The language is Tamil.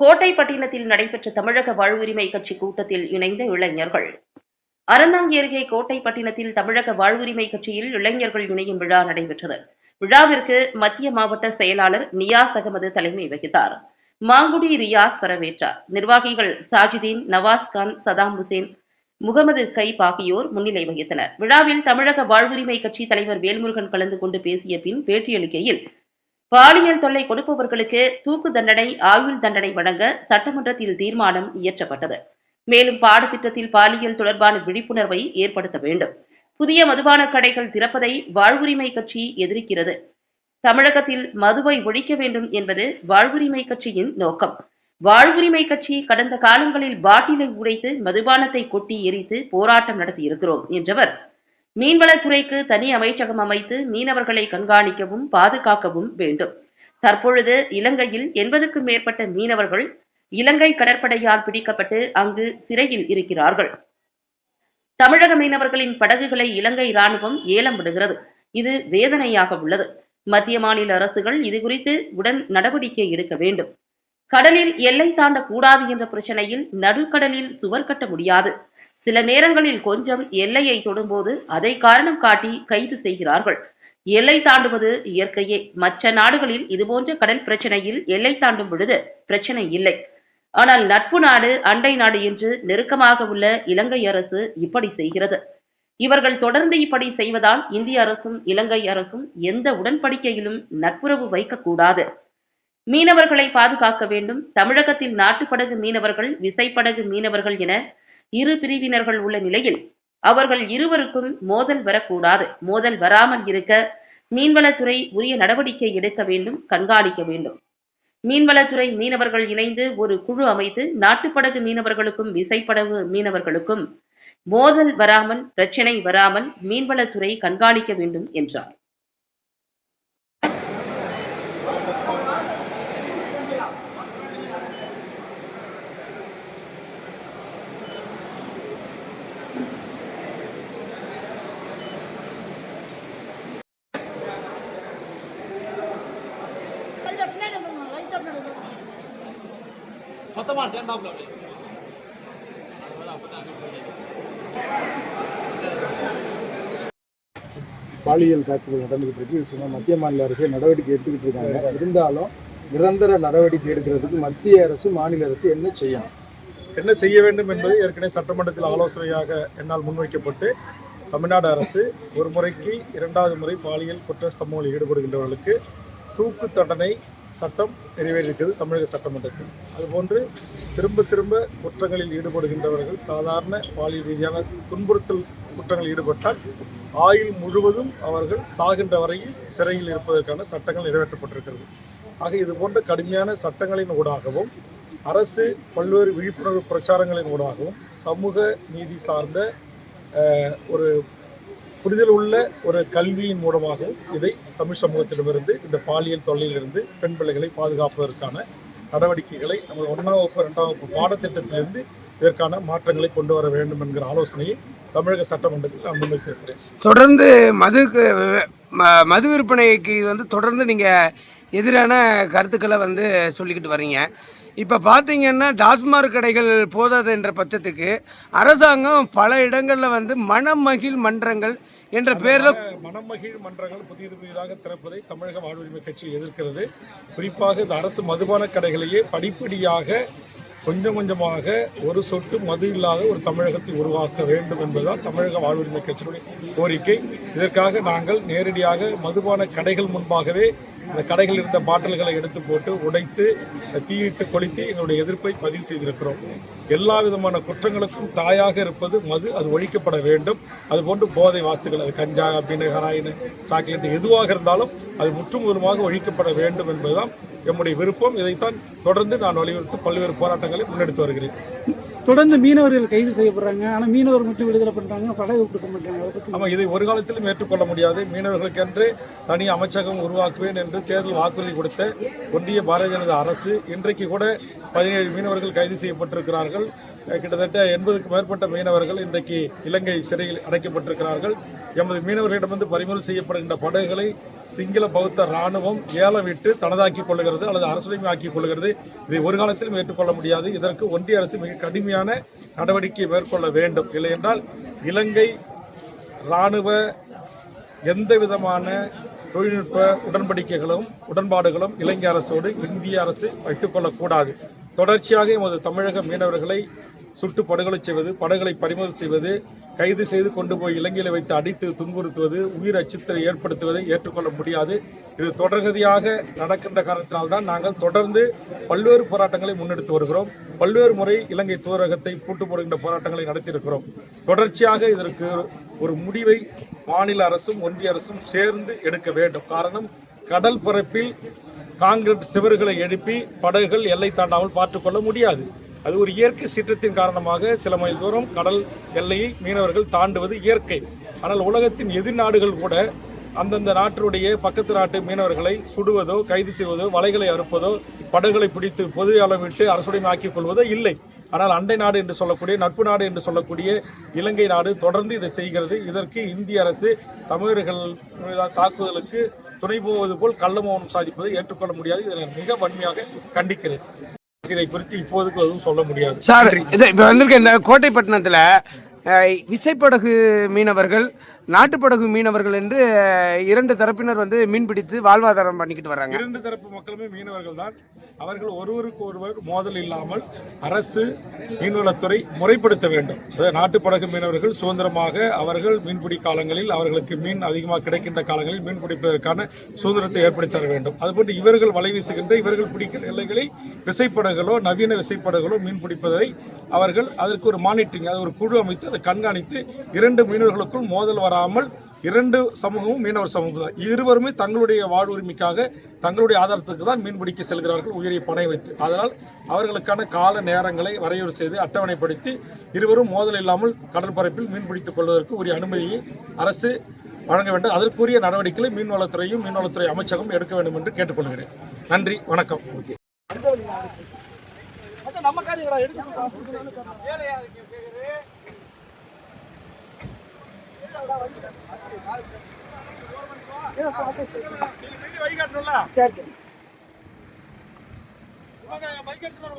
கோட்டைப்பட்டினத்தில் நடைபெற்ற தமிழக வாழ்வுரிமை கட்சி கூட்டத்தில் இணைந்த இளைஞர்கள். அறந்தாங்கி அருகே கோட்டைப்பட்டினத்தில் தமிழக வாழ்வுரிமை கட்சியில் இளைஞர்கள் இணையும் விழா நடைபெற்றது. விழாவிற்கு மத்திய மாவட்ட செயலாளர் நியாஸ் அகமது தலைமை வகித்தார். மாங்குடி ரியாஸ் வரவேற்றார். நிர்வாகிகள் சாஜிதீன் நவாஸ்கான் சதாம் ஹுசேன் முகமது கைப் ஆகியோர் முன்னிலை வகித்தனர். விழாவில் தமிழக வாழ்வுரிமை கட்சி தலைவர் வேல்முருகன் கலந்து கொண்டு பேசிய பின் பேட்டியளிக்கையில் பாலியல் தொல்லை கொடுப்பவர்களுக்கு தூக்கு தண்டனை ஆயுள் தண்டனை வழங்க சட்டமன்றத்தில் தீர்மானம் இயற்றப்பட்டது. மேலும் பாடத்திட்டத்தில் பாலியல் தொடர்பான விழிப்புணர்வை ஏற்படுத்த வேண்டும். புதிய மதுபான கடைகள் திறப்பதை வாழ்வுரிமை கட்சி எதிர்க்கிறது. தமிழகத்தில் மதுவை ஒழிக்க வேண்டும் என்பது வாழ்வுரிமை கட்சியின் நோக்கம். வாழ்வுரிமை கட்சி கடந்த காலங்களில் பாட்டிலை உடைத்து மதுபானத்தை கொட்டி எரித்து போராட்டம் நடத்தியிருக்கிறோம் என்றவர் மீன்வளத்துறைக்கு தனி அமைச்சகம் அமைத்து மீனவர்களை கண்காணிக்கவும் பாதுகாக்கவும் வேண்டும். தற்பொழுது இலங்கையில் எண்பதுக்கும் மேற்பட்ட மீனவர்கள் இலங்கை கடற்படையால் பிடிக்கப்பட்டு அங்கு சிறையில் இருக்கிறார்கள். தமிழக மீனவர்களின் படகுகளை இலங்கை ராணுவம் ஏலம் விடுகிறது இது வேதனையாக உள்ளது. மத்திய மாநில அரசுகள் இதுகுறித்து உடன் நடவடிக்கை எடுக்க வேண்டும். கடலில் எல்லை தாண்டக்கூடாது என்ற பிரச்சனையில் நடுக்கடலில் சுவர் கட்ட முடியாது. சில நேரங்களில் கொஞ்சம் எல்லையை தொடும்போது அதை காரணம் காட்டி கைது செய்கிறார்கள். எல்லை தாண்டுவது இயற்கையே. மற்ற நாடுகளில் இதுபோன்ற கடல் பிரச்சனையில் எல்லை தாண்டும் பொழுது பிரச்சனை இல்லை. ஆனால் நட்பு நாடு அண்டை நாடு என்று நெருக்கமாக உள்ள இலங்கை அரசு இப்படி செய்கிறது. இவர்கள் தொடர்ந்து இப்படி செய்வதால் இந்திய அரசும் இலங்கை அரசும் எந்த உடன்படிக்கையிலும் நட்புறவு வைக்கக்கூடாது. மீனவர்களை பாதுகாக்க வேண்டும். தமிழகத்தில் நாட்டுப்படகு மீனவர்கள் விசைப்படகு மீனவர்கள் என இரு பிரிவினர்கள் உள்ள நிலையில் அவர்கள் இருவருக்கும் மோதல் வரக்கூடாது. மோதல் வராமல் இருக்க மீன்வளத்துறை உரிய நடவடிக்கை எடுக்க வேண்டும் கண்காணிக்க வேண்டும். மீன்வளத்துறை மீனவர்கள் இணைந்து ஒரு குழு அமைத்து நாட்டுப்படகு மீனவர்களுக்கும் விசைப்படகு மீனவர்களுக்கும் மோதல் வராமல் பிரச்சனை வராமல் மீன்வளத்துறை கண்காணிக்க வேண்டும் என்றார். மொத்தமா சேர்ந்தாப்புல பாலியல் தாக்குதல் நடந்துகிட்டு இருக்கு. இது சொன்னா மத்திய மாநில அரசு நடவடிக்கை எடுத்துக்கிட்டு இருக்காங்க. இருந்தாலும் நிரந்தர நடவடிக்கை எடுக்கிறதுக்கு மத்திய அரசு மாநில அரசு என்ன செய்யணும்? என்ன செய்ய வேண்டும் என்பது ஏற்கனவே சட்டமன்றத்தில் ஆலோசனையாக என்னால் முன்வைக்கப்பட்டு தமிழ்நாடு அரசு ஒரு முறைக்கு இரண்டாவது முறை பாலியல் குற்ற சம்பவங்களில் ஈடுபடுகின்றவர்களுக்கு தூக்கு தண்டனை சட்டம் நிறைவேறியிருக்கிறது தமிழக சட்டமன்றத்தில். அதுபோன்று திரும்ப திரும்ப குற்றங்களில் ஈடுபடுகின்றவர்கள் சாதாரண பாலியல் ரீதியான துன்புறுத்தல் குற்றங்களில் ஈடுபட்டால் ஆயுள் முழுவதும் அவர்கள் சாகின்ற வரையில் சிறையில் இருப்பதற்கான சட்டங்கள் நிறைவேற்றப்பட்டிருக்கிறது. ஆக இது போன்ற கடுமையான சட்டங்களின் ஊடாகவும் அரசு பல்வேறு விழிப்புணர்வு பிரச்சாரங்களின் ஊடாகவும் சமூக நீதி சார்ந்த ஒரு புரிதல் உள்ள ஒரு கல்வியின் மூலமாகவும் இதை தமிழ் சமூகத்திடமிருந்து இந்த பாலியல் தொல்லையிலிருந்து பெண் பிள்ளைகளை பாதுகாப்பதற்கான நடவடிக்கைகளை நம்ம ஒன்றாம் வகுப்பு ரெண்டாம் வகுப்பு பாடத்திட்டத்திலிருந்து இதற்கான மாற்றங்களை கொண்டு வர வேண்டும் என்கிற ஆலோசனையை தமிழக சட்டமன்றத்தில் நான் முன்வைத்திருக்கிறேன். தொடர்ந்து மதுக்கு ம- மது விற்பனைக்கு வந்து தொடர்ந்து நீங்கள் எதிரான கருத்துக்களை வந்து சொல்லிக்கிட்டு வர்றீங்க. இப்போ பார்த்தீங்கன்னா டாஸ்மாக் கடைகள் போதாது என்ற பட்சத்துக்கு அரசாங்கம் பல இடங்களில் வந்து மணமகிழ் மன்றங்கள் என்ற பேரில் மணமகிழ் மன்றங்கள் புதிய புதியதாக திறப்பதை தமிழக வாழ்வுரிமை கட்சி எதிர்க்கிறது. குறிப்பாக இந்த அரசு மதுபான கடைகளையே படிப்படியாக கொஞ்சம் கொஞ்சமாக ஒரு சொட்டு மது இல்லாத ஒரு தமிழகத்தை உருவாக்க வேண்டும் என்பதுதான் தமிழக வாழ்வுரிமை கட்சியினுடைய கோரிக்கை. இதற்காக நாங்கள் நேரடியாக மதுபான கடைகள் முன்பாகவே அந்த கடைகளில் இருந்த பாட்டில்களை எடுத்து போட்டு உடைத்து தீயிட்டு கொளுத்தி எங்களுடைய எதிர்ப்பை பதிவு செய்திருக்கிறோம். எல்லா விதமான குற்றங்களுக்கும் தாயாக இருப்பது மது அது ஒழிக்கப்பட வேண்டும். அது போன்று போதை வாஸ்துகள் அது கஞ்சா அப்படின்னு ஹராயின் சாக்லேட் எதுவாக இருந்தாலும் அது முற்றுமுதலுமாக ஒழிக்கப்பட வேண்டும் என்பதுதான் எம்முடைய விருப்பம் இதைத்தான் தொடர்ந்து நான் வலியுறுத்தி பல்வேறு போராட்டங்களை முன்னெடுத்து வருகிறேன். தொடர்ந்து மீனவர்கள் கைது செய்யப்படுறாங்க. ஆனால் மீனவர் மட்டும் விடுதலை பண்ணுறாங்க படகு கொடுக்க மாட்டாங்க. ஆமாம் இதை ஒரு காலத்திலும் ஏற்றுக்கொள்ள முடியாது. மீனவர்களுக்கென்று தனி அமைச்சகம் உருவாக்குவேன் என்று தேர்தல் வாக்குறுதி கொடுத்த ஒன்றிய பாரதிய ஜனதா அரசு இன்றைக்கு கூட பதினேழு மீனவர்கள் கைது செய்யப்பட்டிருக்கிறார்கள். கிட்டத்தட்ட எண்பதுக்கு மேற்பட்ட மீனவர்கள் இன்றைக்கு இலங்கை சிறையில் அடைக்கப்பட்டிருக்கிறார்கள். எமது மீனவர்களிடமிருந்து பறிமுதல் செய்யப்படுகின்ற படகுகளை சிங்கள பௌத்த இராணுவம் ஏலம் விட்டு தனதாக்கிக் கொள்ளுகிறது அல்லது அரசுடைமை ஆக்கிக் கொள்ளுகிறது. இதை ஒரு காலத்திலும் ஏற்றுக்கொள்ள முடியாது. இதற்கு ஒன்றிய அரசு மிக கடுமையான நடவடிக்கை மேற்கொள்ள வேண்டும். இல்லை என்றால் இலங்கை இராணுவ எந்த விதமான தொழில்நுட்ப உடன்படிக்கைகளும் உடன்பாடுகளும் இலங்கை அரசோடு இந்திய அரசு வைத்துக்கொள்ளக்கூடாது தொடர்ச்சியாக எமது தமிழக மீனவர்களை சுட்டு படுகொலை செய்வது படுகொலை பறிமுதல் செய்வது கைது செய்து கொண்டு போய் இலங்கையில் வைத்து அடித்து துன்புறுத்துவது உயிர் அச்சுறுத்தலை ஏற்படுத்துவதை ஏற்றுக்கொள்ள முடியாது. இது தொடர்கதியாக நடக்கின்ற காரணத்தினால்தான் நாங்கள் தொடர்ந்து பல்வேறு போராட்டங்களை முன்னெடுத்து வருகிறோம். பல்வேறு முறை இலங்கை தூதரகத்தை பூட்டு போடுகின்ற போராட்டங்களை நடத்தியிருக்கிறோம். தொடர்ச்சியாக இதற்கு ஒரு முடிவை மாநில அரசும் ஒன்றிய அரசும் சேர்ந்து எடுக்க வேண்டும். காரணம் கடல் பரப்பில் காங்கிரீட் சுவர்களை எழுப்பி படகுகள் எல்லை தாண்டாமல் பார்த்துக்கொள்ள முடியாது. அது ஒரு இயற்கை சீற்றத்தின் காரணமாக சில மைல் தூரம் கடல் எல்லையை மீனவர்கள் தாண்டுவது இயற்கை. ஆனால் உலகத்தின் எதிர்நாடுகள் கூட அந்தந்த நாட்டினுடைய பக்கத்து நாட்டு மீனவர்களை சுடுவதோ கைது செய்வதோ வலைகளை அறுப்பதோ படகுகளை பிடித்து பொது அளவிட்டு அரசுடன் ஆக்கிக் கொள்வதோ இல்லை. ஆனால் அண்டை நாடு என்று சொல்லக்கூடிய நட்பு நாடு என்று சொல்லக்கூடிய இலங்கை நாடு தொடர்ந்து இதை செய்கிறது. இதற்கு இந்திய அரசு தமிழர்கள் தாக்குதலுக்கு துணை போவது போல் கள்ள மௌனம் சாதிப்பதை ஏற்றுக்கொள்ள முடியாது. இதை மிக வன்மையாக கண்டிக்கிறேன். இதை குறித்து இப்போதுக்கு எதுவும் சொல்ல முடியாது. சார் இது இப்போ வந்திருக்க இந்த கோட்டைப்பட்டினத்தில் விசைப்படகு மீனவர்கள் நாட்டுப்படகு மீனவர்கள் என்று இரண்டு தரப்பினர் வந்து மீன் பிடித்து வாழ்வாதாரம் பண்ணிக்கிட்டு வராங்க. இரண்டு தரப்பு மக்களுமே மீனவர்கள் தான். அவர்கள் ஒருவருக்கு ஒருவர் மோதல் இல்லாமல் அரசு மீன்வளத்துறை முறைப்படுத்த வேண்டும். அதாவது நாட்டுப்படகு மீனவர்கள் சுதந்திரமாக அவர்கள் மீன்பிடி காலங்களில் அவர்களுக்கு மீன் அதிகமாக கிடைக்கின்ற காலங்களில் மீன் பிடிப்பதற்கான சுதந்திரத்தை ஏற்படுத்தி தர வேண்டும். அதுபோன்று இவர்கள் வலை வீசுகின்ற இவர்கள் பிடிக்கிற எல்லைகளில் விசைப்படகுகளோ நவீன விசைப்படகுகளோ மீன் பிடிப்பதை அவர்கள் அதற்கு ஒரு மானிட்டரிங் அது ஒரு குழு அமைத்து அதை கண்காணித்து இரண்டு மீனவர்களுக்குள் மோதல் வர வராமல் இரண்டு சமூகமும் மீனவர் சமூகம் தான். இருவருமே தங்களுடைய வாழ்வுரிமைக்காக தங்களுடைய ஆதாரத்துக்கு தான் மீன்பிடிக்க செல்கிறார்கள் உயிரை பணை வைத்து. அதனால் அவர்களுக்கான கால நேரங்களை வரையறு செய்து அட்டவணைப்படுத்தி இருவரும் மோதல் இல்லாமல் கடற்பரப்பில் மீன்பிடித்துக் கொள்வதற்கு உரிய அனுமதியை அரசு வழங்க வேண்டும். அதற்குரிய நடவடிக்கைகளை மீன்வளத்துறையும் மீன்வளத்துறை அமைச்சகம் எடுக்க வேண்டும் என்று கேட்டுக்கொள்கிறேன். நன்றி வணக்கம். நம்ம சரி சரி பைக் எடுத்துட்டு